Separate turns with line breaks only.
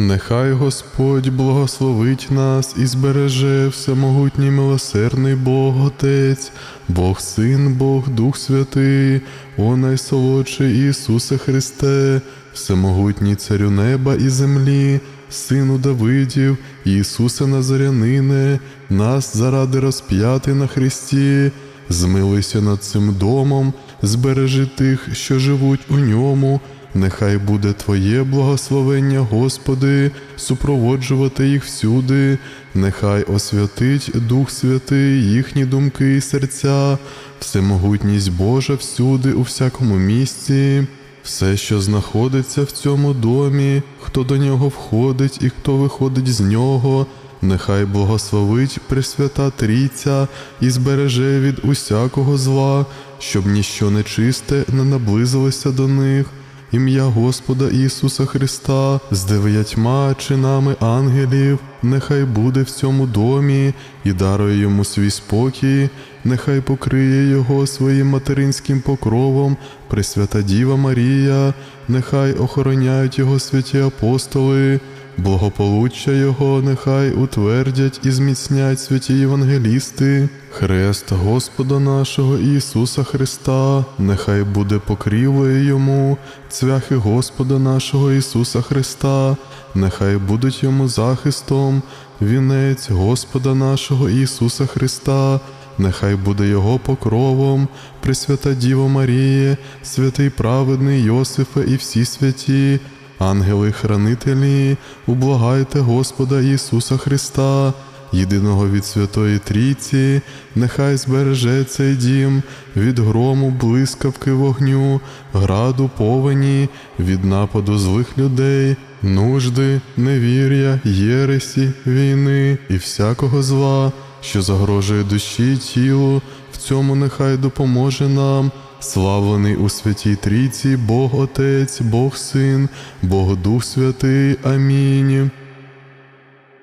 Нехай Господь благословить нас і збереже всемогутній милосердний Бог Отець, Бог Син, Бог Дух Святий, о найсолодший Ісусе Христе, всемогутній Царю неба і землі, Сину Давидів, Ісусе Назарянине, нас заради розп'яти на Христі, змилуйся над цим домом, збережи тих, що живуть у ньому. Нехай буде Твоє благословення, Господи, супроводжувати їх всюди, нехай освятить Дух Святий їхні думки і серця, всемогутність Божа всюди, у всякому місці, все, що знаходиться в цьому домі, хто до нього входить і хто виходить з нього. Нехай благословить Пресвята Трійця і збереже від усякого зла, щоб ніщо нечисте не наблизилося до них. Ім'я Господа Ісуса Христа з дев'ятьма чинами ангелів, нехай буде в цьому домі і дарує йому свій спокій, нехай покриє його своїм материнським покровом, Пресвята Діва Марія, нехай охороняють його святі апостоли. Благополуччя Його нехай утвердять і зміцнять святі євангелісти. Хрест Господа нашого Ісуса Христа, нехай буде покрівлею Йому, цвяхи Господа нашого Ісуса Христа, нехай будуть йому захистом, вінець Господа нашого Ісуса Христа, нехай буде Його покровом, Пресвята Діво Маріє, святий праведний Йосифе і всі святі. Ангели-хранителі, ублагайте Господа Ісуса Христа, єдиного від Святої Трійці, нехай збереже цей дім від грому, блискавки вогню, граду повені, від нападу злих людей, нужди, невір'я, єресі, війни і всякого зла, що загрожує душі й тілу, в цьому нехай допоможе нам. Славлений у святій Трійці, Бог Отець, Бог Син, Бог Дух Святий. Амінь.